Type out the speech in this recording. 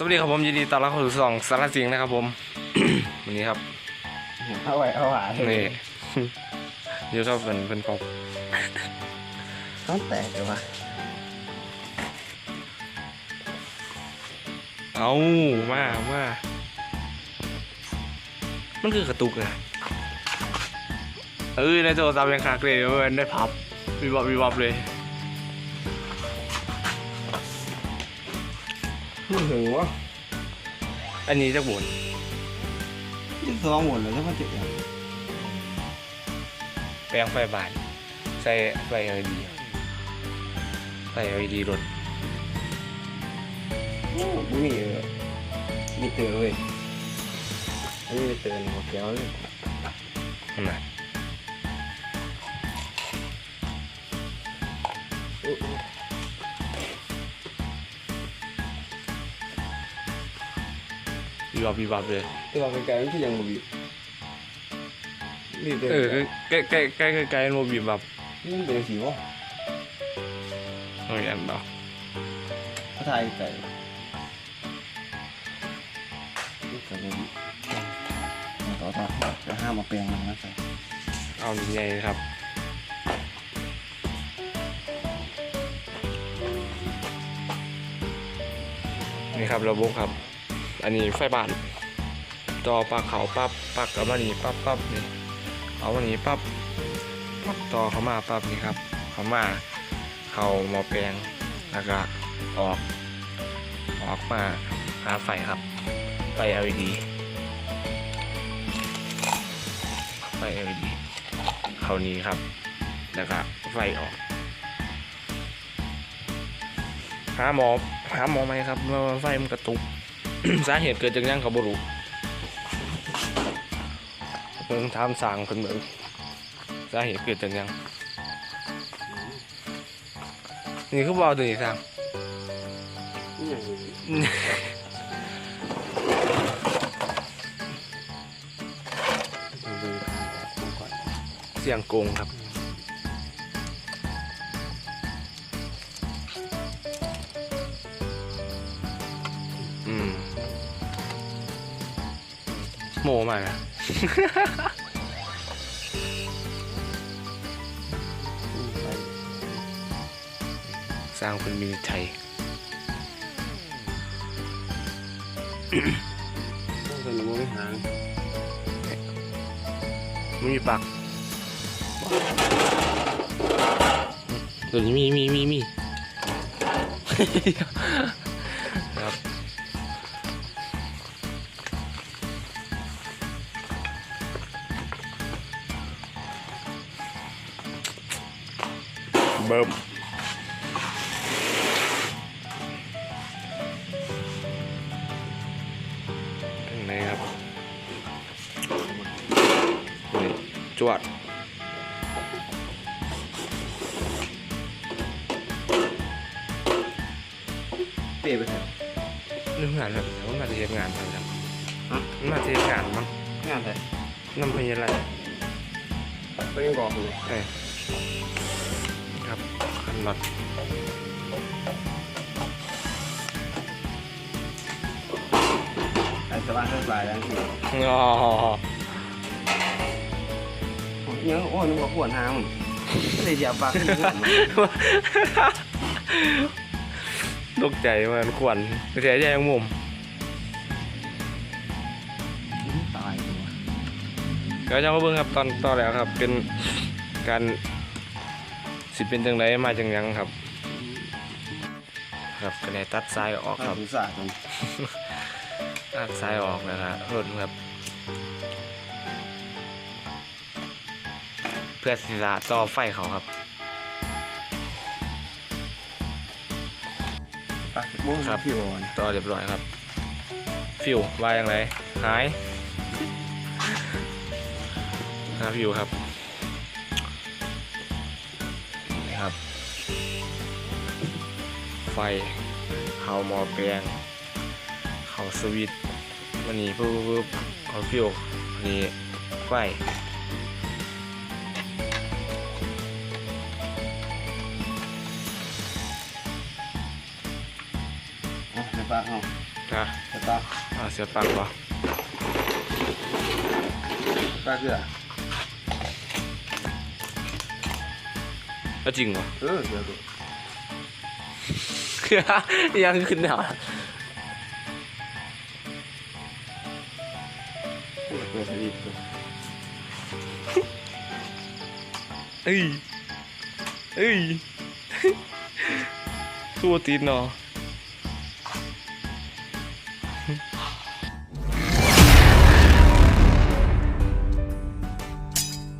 สวัสดีครับผมยินดีต้อนรับเข้าสู่สองสารสิงห์นะครับผม วันนี้ครับเอาไว้เอาหวานนี่ เดี๋ยวครับเป็นเป็นกบต้องแตกเลยวะเอามามามันคือกระตุกอะเอ้ยในโทรศัพท์ยังคักเลยเว้ยได้พับวิบวับวิบวับเลย ไม่ถึงวะอันนี้จะบุนยี่สองหมดเลยถ้ามันเจ็บอย่างแปลงไฟบานใส่ไฟ LED ไฟ LED รถไม่มีเออมีเตือนเว้ยไม่มีเตือนหัวแก้วเลยนั่นนะ วิบวับวิบวับเลยตัวเป็นไก่ไม่ใช่ยังบีมีเตือนเออใกล้ใกล้ใกล้ใกล้ใกล้โมบีแบบนี่มันเป็นสีวะโอ้ยอันเนาะพระไทยไก่นี่ไก่บีต่อต่อจะห้ามมาเปลี่ยนมันนะใส่เอาใหญ่ครับนี่ครับระบบครับ อันนี้ไฟบ้านต่อปลักเขาปั๊บปักกับมันนี่ปั๊บปั๊บนี่เอามันนี้ปั๊บปั๊บต่อเข้ามาปั๊บนี่ครับเข้ามาเข้าหมอแปลงแล้วก็ออก ออกมาหาไฟครับ ไฟ LED ไฟ LED เข้านี้ครับ แล้วก็ไฟออกหาหมอหาหมอไหมครับว่าไฟมันกระตุก สาเหตุเกิดจากหยังกับบรูเพิ่งทำสร้างเพิ่นเบิ่งสาเหตุเกิดจากหยังนี่คือบอกตัวนี้สร้างนี่อย่างนี้ดูทางออกมาก่อนเสียงโกงครับ โมมานะไปสร้างคนมีชัยต้องเป็นมือหางไม่มีปลักตัวนี้มีมีมีมี เบิ่มเป็นไงครับนี่จวดเปรี้ยวไปเถอะเรื่องงานแบบนี้ว่ามาจะเรียนงานอะไรครับฮะมาจะเรียนงานมั้งงานอะไรนำพยาอะไรไปยังบอกอยู่เอ้ยครับขั นน็อตไอ้สว่างทั้งหลายแล้วที่อ๋อเยอะโอ้ยนึกว่าขวนหางไม่ได้เหยียบบักนี่ตกใจมันขวัญเสียใจของมุมตายตัว เดี๋ยวจะมาเบิ่งครับตอนต่อแล้วครับ เป็นการ สิเป็นจังไรมาจังหยังครับ ครับก็ได้ตัดซ้ายออกคครัรับบสงสารมันตัดซ้ายออกนะครับรถครับ เพื่อที่จะต่อไฟเขาครับปักมุ้งครับ พี่บอลต่อเรียบร้อยครับ ฟิวว่าอย่างไรหายหาฟิวครับ นี่ครับ ไฟเข้าหมอแปลงเข้าสวิตช์วันนี้ปุ๊บปุ๊บปุ๊บเอาฟิววันนี้ไฟอ๋อในปากเอาคฮะสตาร์อ่าเสียบปลั๊กบ่ปลาเกลือ แล้วจริงบ่เออเกลือดูยังขึ้นหนาเกลือสลิดตัวเอ้ยเอ้ยตัวตีนเนาะ